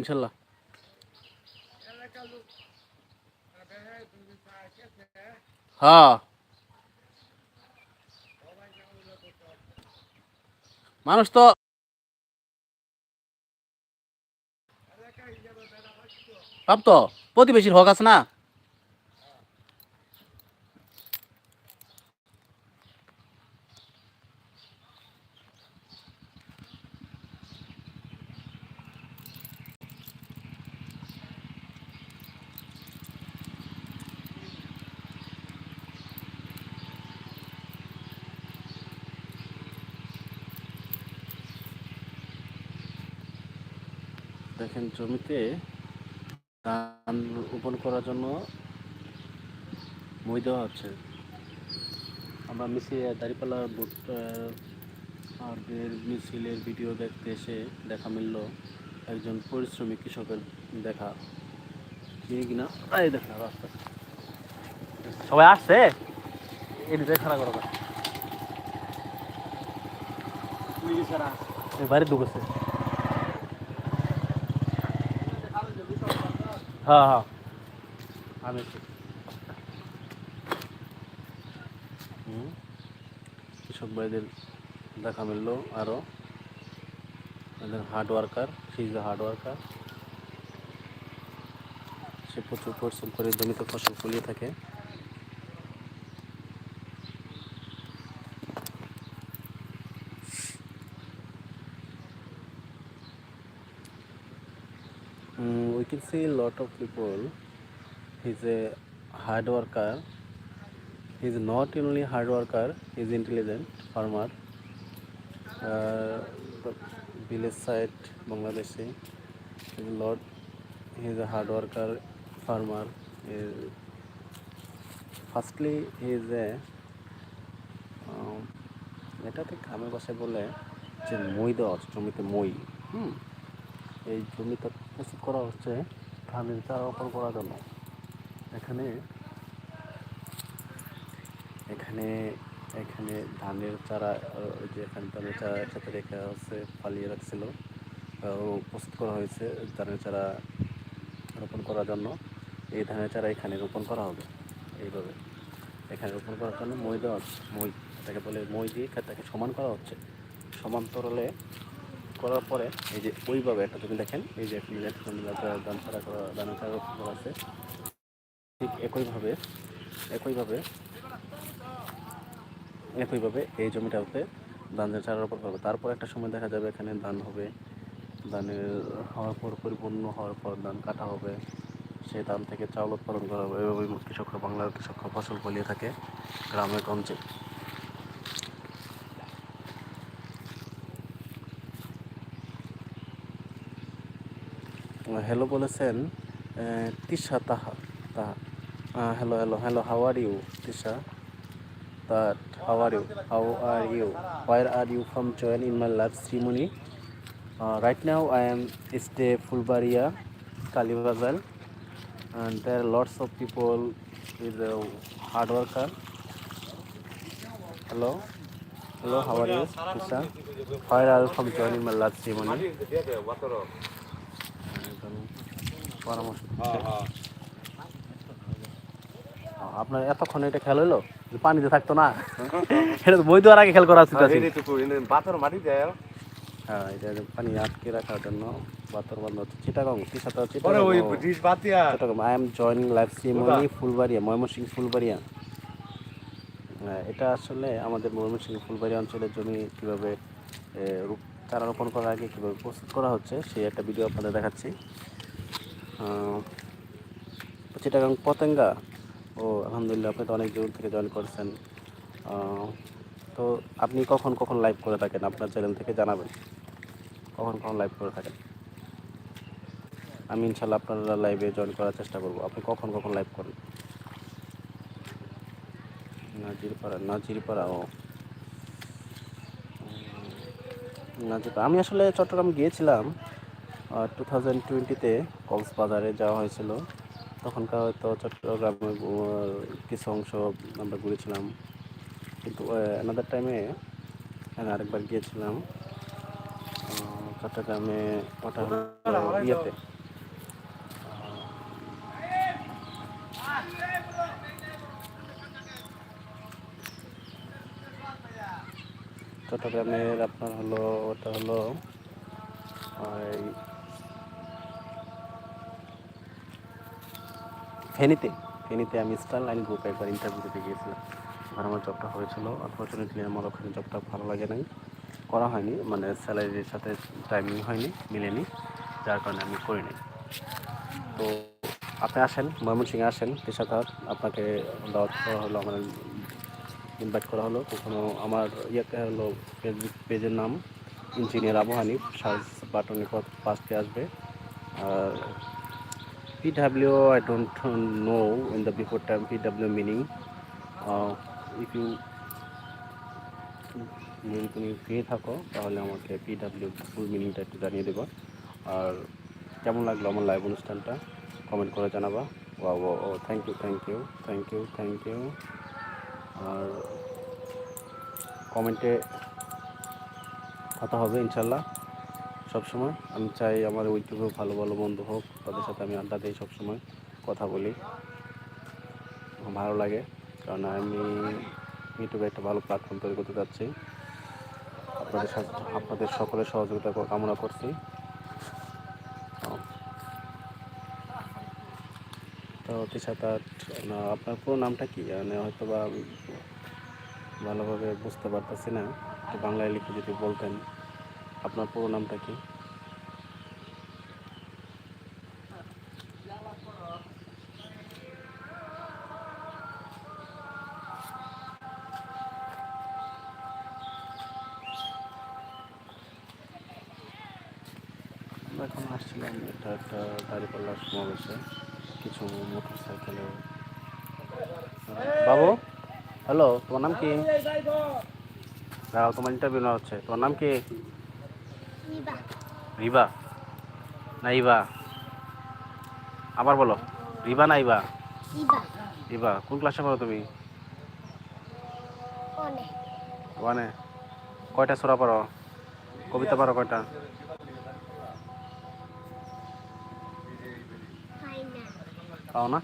ইনশাল্লাহ। হ্যাঁ। মানুষ তো সব প্রতিবেশীর হক আছে না? দেখেন জমিতে ধান রোপণ করার জন্য মই দেওয়া হচ্ছে। আমরা মিছিল দাঁড়িপাল্লা আমাদের মিছিলের ভিডিও দেখতে এসে দেখা মিলল একজন পরিশ্রমী কৃষকের দেখা। চিনি কিনা? এই দেখা রাস্তা। সবাই আসছে? এদিকে খারাপ করো। বাইরে ঢুকেছে। হ্যাঁ হ্যাঁ। আমি কৃষক ভাইদের দেখা মিলল আরও এদের hard worker fees the hard worker সে প্রচুর পরিশ্রম করে জমিতে ফসল ফলিয়ে থাকে। Can see lot of people. He's a hard worker. He's not only hard worker, he's intelligent farmer. Uh, village side, Bangladesh. He's a lot. He's a hard worker farmer. He- Firstly, he is a um, এটাতে গ্রামের ভাষায় বলে যে মই দেওয়া জমিতে মই হুম এই জমিটা প্রস্তুত করা হচ্ছে ধানের চারা রোপণ করার জন্য। এখানে এখানে এখানে ধানের চারা যে এখানে ধানের চারা একসাথে রেখে হচ্ছে পালিয়ে রাখছিল। প্রস্তুত করা হয়েছে ধানের চারা রোপণ করার জন্য। এই ধানের চারা এখানে রোপণ করা হবে, এইভাবে। এখানে রোপণ করার জন্য মই দেওয়া মই, এটাকে বলে মই দিয়ে তাকে সমান করা হচ্ছে। সমান্তরালে করার পরে এই যে ওইভাবে একটা তুমি দেখেন, এই যে দান- দান ছাড়া করা, দান ছাড়া আছে। ঠিক একইভাবে একইভাবে একইভাবে এই জমিটাতে ধানের চারা রোপণ করবে। তারপর একটা সময় দেখা যাবে এখানে ধান হবে। ধানের হওয়ার পর পরিপূর্ণ হওয়ার পর ধান কাটা হবে। সেই ধান থেকে চাউল উৎপাদন করা হবে। এভাবে কৃষকরা বাংলার কৃষকরা ফসল ফলিয়ে থাকে গ্রামে গঞ্জে। হ্যালো বলেছেন Tisha Taha Taha hello hello hello how are you Tisha? তা how are you how are you where are you from join in my life Shrimoni right now I am stay Phulbaria Kalibazar and there lots of people is a hard worker hello hello how are you Tisha where are from join in my life Shrimoni পরামর্শ। আপনার এতক্ষণ এটা খেয়াল হলো যে পানিতে থাকতো না? এটা তো বই দেওয়ার আগে খেয়াল করা উচিত আছে পাথর মাটি দেয়। হ্যাঁ এটা পানি আটকে রাখার জন্য বন্ধ হচ্ছে। চিটাগং কি সাথে Chittagong. I am joining live Simoni Phulbaria Mymensingh Phulbaria. হ্যাঁ, এটা আসলে আমাদের ময়মনসিংহ ফুলবাড়িয়া অঞ্চলের জমি কীভাবে রূপ- চারা রোপণ করার আগে কীভাবে প্রস্তুত করা হচ্ছে সেই একটা ভিডিও আপনাদের দেখাচ্ছি। চিটাগাং পতেঙ্গা। ও, আলহামদুলিল্লাহ, আপনি তো অনেক দূর থেকে জয়েন করেছেন। তো আপনি কখন কখন লাইভ করে থাকেন? আপনার চ্যানেল থেকে জানাবেন। কখন কখন লাইভ করে থাকেন? আমি ইনশাল্লাহ আপনার লাইভে জয়েন করার চেষ্টা করব। আপনি কখন কখন লাইভ করেন? নাজিরপাড়া নাজিরপাড়া, ও। নাজিরপাড়া। আমি আসলে চট্টগ্রাম গিয়েছিলাম। টু থাউজেন্ড টোয়েন্টিতে কক্সবাজারে যাওয়া হয়েছিল। তখনকার হয়তো চট্টগ্রামের কিছু অংশ আমরা ঘুরেছিলাম। কিন্তু অ্যানাদার টাইমে আরেকবার গিয়েছিলাম চট্টগ্রামে ইয়েতে। চট্টগ্রামের আপনার হলো, ওটা হলো ফেনীতে ফেনীতে আমি স্টার লাইন গ্রুপে একবার ইন্টারভিউ দিতে গিয়েছিলাম। ওখানে আমার জবটা হয়েছিল। আনফর্চুনেটলি আমার ওখানে জবটা ভালো লাগে নাই। করা হয়নি মানে স্যালারির সাথে টাইমিং হয়নি, মিলেনি, যার কারণে আমি করিনি। তো আপনি আসেন, ময়মনসিংহে আসেন, পেশাদার। আপনাকে দাওয়াত করা হলো, আমার ইনভাইট করা হলো। কখনো আমার ইয়েতে হলো ফেসবুক পেজের নাম ইঞ্জিনিয়ার আবু হানিফ সার্চ বাটনে পাশে আসবে। আর PW I don't know in the before time PW meaning if you যদি তুমি ফ্রি থাকো, তাহলে আমাকে পিডাব্লিউ ফুল মিনিংটা একটু জানিয়ে দেবা। আর কেমন লাগল আমার লাইভ অনুষ্ঠানটা? কমেন্ট করে জানাবা। ও ও thank you thank you thank you thank you আর কমেন্টে কথা হবে ইনশাল্লাহ। সবসময় আমি চাই আমার ইউটিউবে ভালো ভালো বন্ধু হোক। তাদের সাথে আমি আড্ডা দিই সবসময়, কথা বলি। ভালো লাগে, কারণ আমি ইউটিউবে একটা ভালো প্ল্যাটফর্ম তৈরি করতে চাচ্ছি আপনাদের সাথে, আপনাদের সকলের সহযোগিতা কামনা করছি। তো- তো তিসাতার আপনার পুরো নামটা কি? মানে হয়তো বা ভালোভাবে বুঝতে পারতেছি না। বাংলায় লিখে যদি বলতেন, আপনার পুরো নামটা কি? একটা সমাবেশে কিছু মোটর সাইকেলে বাবু? হ্যালো তোমার নাম কি? দাঁড়াও তোমার ইন্টারভিউ নেওয়া হচ্ছে। তোমার নাম কি? রিবা। না ইবা আবার বলো। রিবা না ইবা রিবা কোন ক্লাসে পড়ো তুমি? মানে কয়টা সোরা পড়ো? কবিতা পারো কয়টা? পাও না?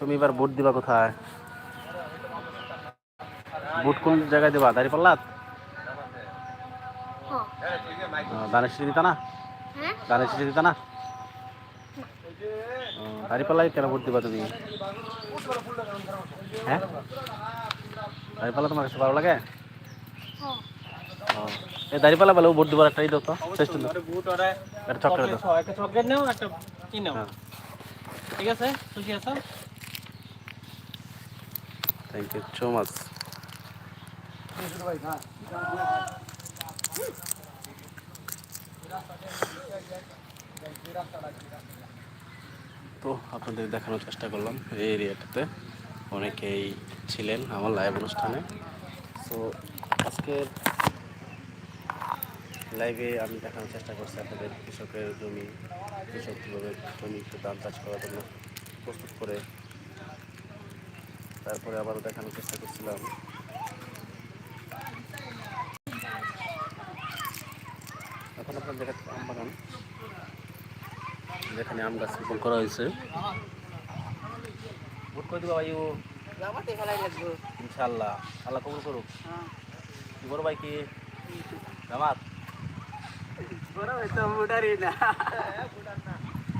তুমি এবার বুট দিবা কোথায়? বুট কোন জায়গায় দিবা? দাঁড়ি পাল্লাত হ দানের দিতা না? হ্যাঁ। দানের দিতা না? দাঁড়ি পাল্লাই কেন বুট দিবা তুমি? হ্যাঁ? দাঁড়ি পাল্লা তোমার কাছে ভালো লাগে? হ ও, এই দাঁড়ি পাল্লা বলে বুট দিবার একটা ই দাও তো চেষ্টা দাও একটা চক্করে দাও। একটা চকলেট নাও একটা কি নাও? হ্যাঁ। ঠিক আছে? থ্যাংক ইউ সো মাচ তো আপনাদের দেখানোর চেষ্টা করলাম এই এরিয়াটাতে। অনেকেই ছিলেন আমার লাইভ অনুষ্ঠানে। সো আজকের লাইভে আমি দেখানোর চেষ্টা করছি আপনাদের কৃষকের জমি। কৃষক কীভাবে জমিতে ধান চাষ করার জন্য প্রস্তুত করে তারপরে আবারও দেখানোর চেষ্টা করছিলাম। এখন আপনার দেখাচ্ছি আম বাগান। যেখানে আম গাছ রোপণ করা হয়েছে। ভোট করে দেবো ভাইও। ইনশাল্লাহ আল্লাহ কবুল করুক। কি বড় ভাই কি? জামাত?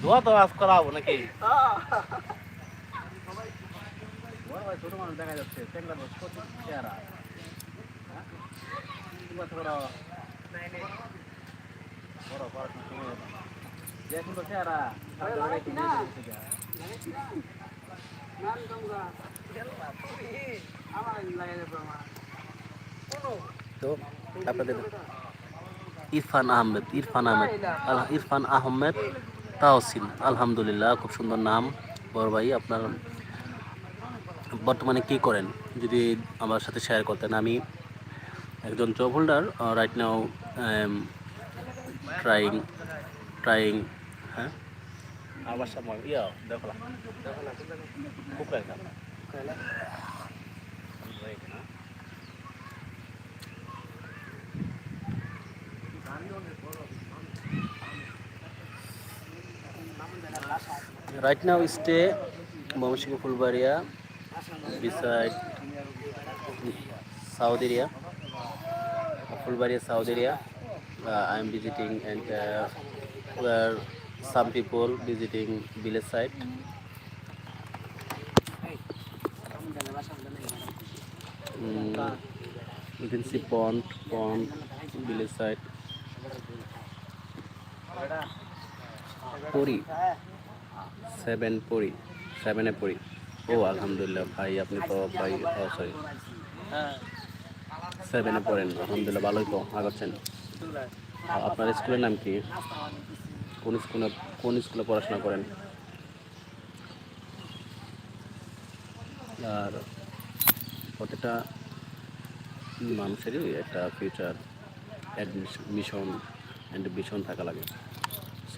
দোয়া তো আজ করাবো নাকি ছোট মানুষ দেখা যাচ্ছে চেঙ্গা দোষ প্রচুর চেহারা সময় হলো। চেহারা। তো, আপনাদের ইরফান আহমেদ ইরফান আহমেদ ইরফান আহমেদ তাহসিন আলহামদুলিল্লাহ, খুব সুন্দর নাম। বড় ভাই, আপনার বর্তমানে কি করেন? যদি আমার সাথে শেয়ার করতেন। আমি একজন job holder right now trying trying হ্যাঁ? আমার ইয়া, দেখো Right now, we stay Momoshiko Fulbaria, beside South area. Fulbaria, Saudi area. Uh, I am visiting and uh, where some people visiting village side. Mm, you can see pond, pond, village side. পড়ি seven পড়ি সেভেনে পড়ি ও, আলহামদুলিল্লাহ, ভাই, আপনি তো, ভাই sorry সেভেনে পড়েন, আলহামদুলিল্লাহ, ভালোই তো, আগাচ্ছেন। আপনার স্কুলের নাম কি? কোন স্কুলে কোন স্কুলে পড়াশোনা করেন? আর প্রত্যেকটা মানুষেরই একটা future admission mission and vision থাকা লাগে?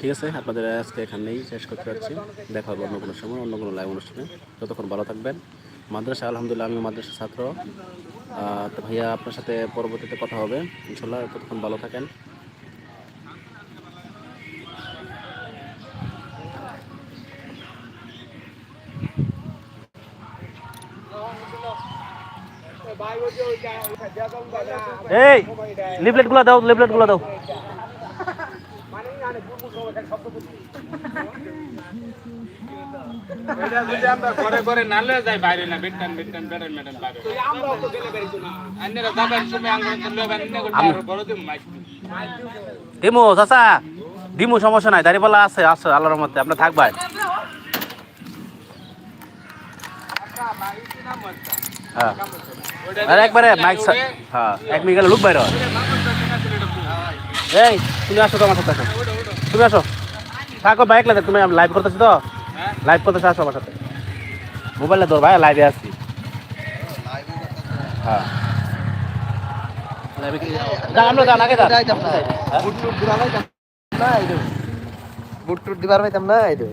ঠিক আছে, আপনাদের আজকে এখানেই শেষ করতে যাচ্ছি। দেখা হবে অন্য কোনো সময়, অন্য কোনো লাইভ অনুষ্ঠানে। যতক্ষণ ভালো থাকবেন। মাদ্রাসা, আলহামদুলিল্লাহ, আমি মাদ্রাসা ছাত্র। তো ভাইয়া, আপনার সাথে পরবর্তীতে কথা হবে ইনশাল্লাহ ততক্ষণ ভালো থাকেন। এই লিফলেটগুলো দাও লিফলেটগুলো দাও। ঘরে ঘরে নালে যাই বাইরে না বেটান বেটান বেটান বেটান বাইরে। আন্নেরা যাবেন সময় আঙ্গুল তুললে আন্নে করে বড় দিন মাইক দিমু চাচা দিমু সমস্যা নাই দাঁড়িপাল্লা আছে আছে আল্লাহর মধ্যে আপনি থাকবাই হ্যাঁ। আরে একবারে মাইক হ্যাঁ এক মিনিট গেলে লুক বাইর। এই তুমি আসো তো আমার সাথে আসো। তুমি আসো। থাকো বাইক লাগে তুমি লাইভ করতেছি তো। লাইভ করতেছি আসো আমার সাথে? মোবাইলে তোর ভাই লাইভে আসছি হ্যাঁ। লাইভে কি? যান আমরা যান আগে বুট টুট দিবার পাইতাম না এই তো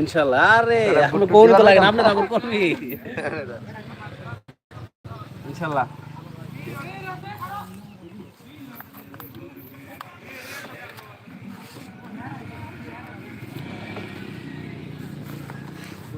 ইনশাল্লাহ আরে এখনও গৌরী লাগে না আপনি দাম করবি?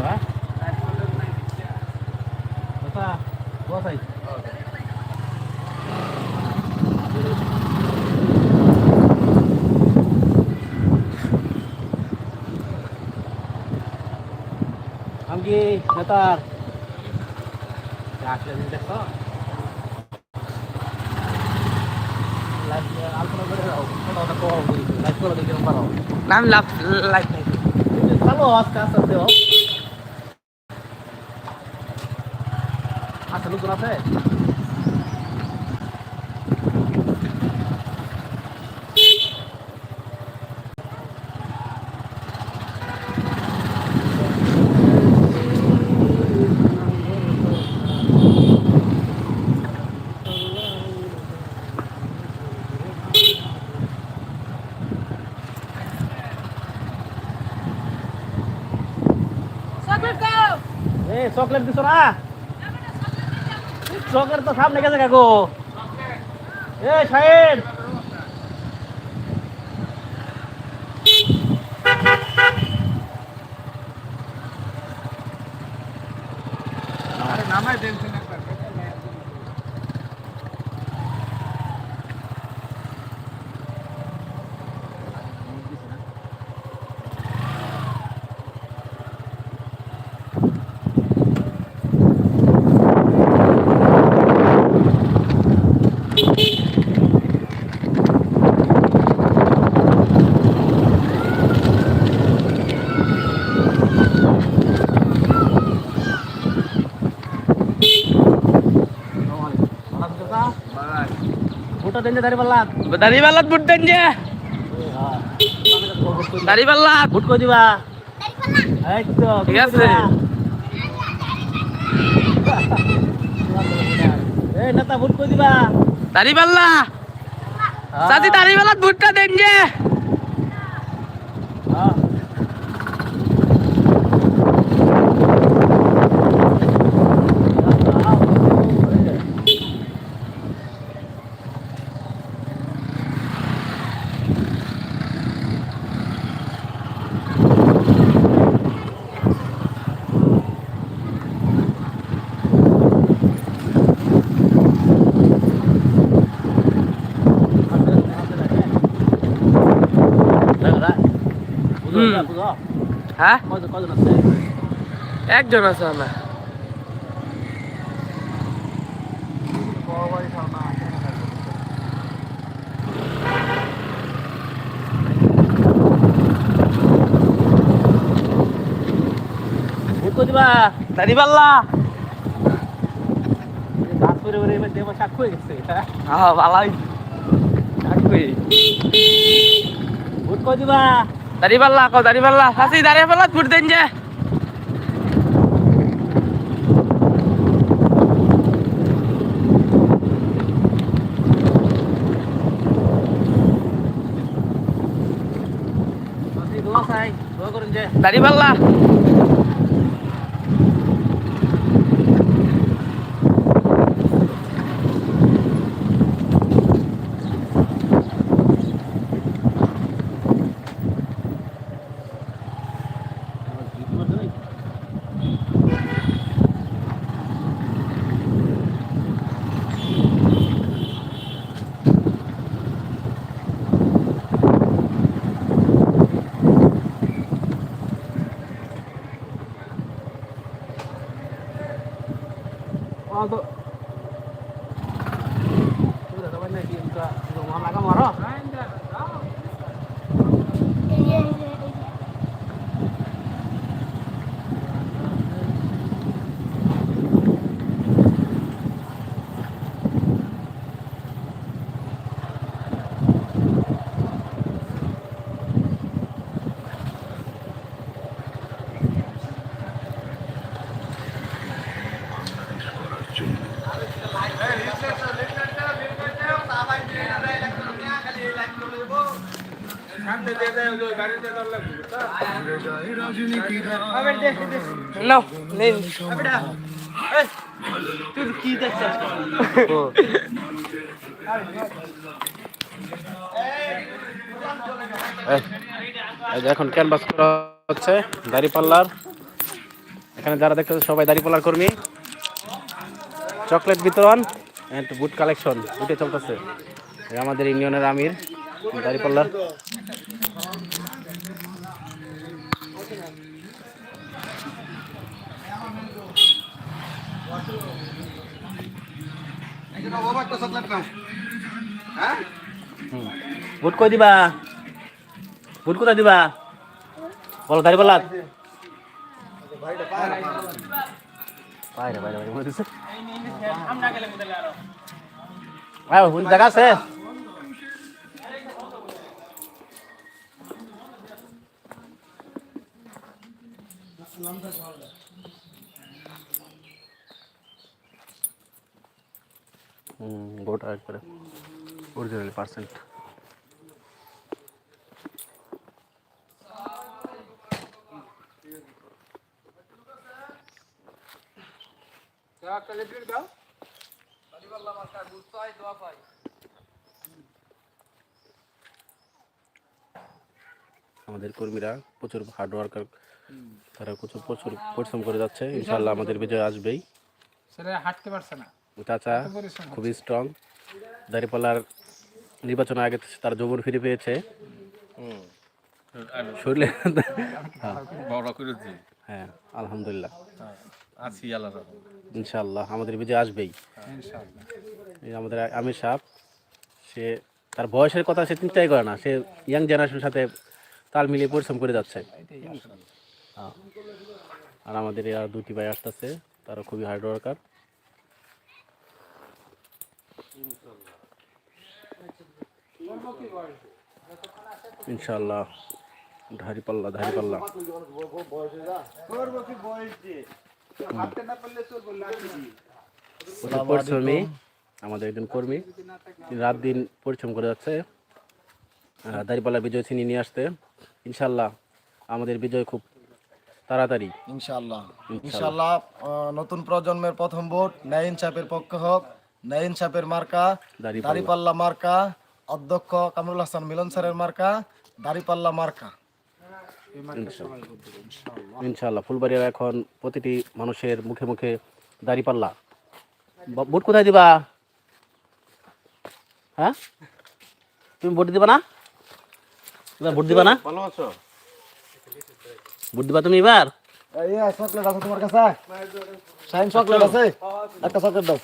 ইনশাল্লাহ বস আই আমি কি নেতার আসলে দেখো আলোচনা করে কথা কম লাইভ করে দেখি পারো না আমি লাভ লাইফ চালো আজকে আস্তে আস্তে হোক আচ্ছা লোকজন আছে এ চকলেট দিছো না? চকলেট তো সামনে গেছে কাকু। এ সাহেব নামাই দেন একবার বেলাত বুট দেন যে। হ্যাঁ দাড়িপাল্লা ভোট করে দিবা ঠিক আছে এই নেতা ভোট করে দিবা? দাড়িপাল্লা। চাচি দাড়িপাল্লা ভুট্টা দেন যে হ্যাঁ হুম। হ্যাঁ কজন কজন আছে একজন আছে আমার ভোট করে দিবা দাড়িপাল্লা দাঁত করে করে এবার হয়ে? গেছে হ্যাঁ? হ্যাঁ? ভালাই। ভোট করে দিবা। দাড়িপাল্লা কো দাড়িপাল্লা চাচি দাড়িপাল্লা ফুট দেন যে। দাড়িপাল্লা এখন ক্যানভাস করা হচ্ছে, দাড়ি পাল্লার। এখানে যারা দেখতেছে সবাই দাড়ি পাল্লার কর্মী। চকলেট বিতরণ এন্ড বুট কালেকশন বুটে চলতেছে। আমাদের ইউনিয়নের আমির, দাড়ি ভোট কই দিবা? ভোট কোথায় দিবা? বলো দাঁড়ি পাল্লা। বাইরে বাইরে জায়গা আছে। হুম গোটা একবারে অরিজিনাল পার্সেন্ট আমাদের কর্মীরা প্রচুর হার্ড ওয়ার্কার তারা প্রচুর প্রচুর পরিশ্রম করে যাচ্ছে। ইনশাল্লাহ আমাদের বিজয় আসবেই। সেটা হাঁটতে পারছে না। চাচা খুবই স্ট্রং দাঁড়িপাল্লার নির্বাচনের আগে তার যৌবন ফিরে পেয়েছে। শরীরে হ্যাঁ। আলহামদুলিল্লাহ। আছি আল্লাহ ইনশাল্লাহ আমাদের বিজয় আসবেই। এই আমাদের আমির সাহেব সে তার বয়সের কথা সে চিন্তাই করে না। সে ইয়াং জেনারেশনের সাথে তাল মিলিয়ে পরিশ্রম করে যাচ্ছে। হ্যাঁ। আর আমাদের আর দুটি ভাই আসতেছে তারা খুবই হার্ড ওয়ার্কার ইনশাল্লাহ ধারি পাল্লা ধারি পাল্লা পরিশ্রমী আমাদের একজন কর্মী রাত দিন পরিশ্রম করে যাচ্ছে দাঁড়িপাল্লা বিজয় ছিনিয়ে নিয়ে আসতে। ইনশাল্লাহ আমাদের বিজয় খুব তাড়াতাড়ি। ইনশাল্লাহ ইনশাআল্লাহ। আহ, নতুন প্রজন্মের প্রথম ভোট ন্যায় ইনসাফের পক্ষ হোক ন্যায় ইনসাফের মার্কা দাঁড়িপাল্লা। দাড়িপাল্লা মার্কা। অধ্যক্ষ কামরুল হাসান মিলন স্যারের মার্কা দাড়িপাল্লা মার্কা। ইনশাল্লাহ। ফুলবাড়ির এখন প্রতিটি মানুষের মুখে মুখে দাঁড়িপাল্লা। ভোট কোথায় দিবা? হ্যাঁ? তুমি ভোট দিবা না? এবার ভোট দিবা না? ভালো আছো? ভোট দিবা তুমি এবার? চকলেট আছে তোমার কাছে? শাইন চকলেট আছে? একটা চকলেট দাও।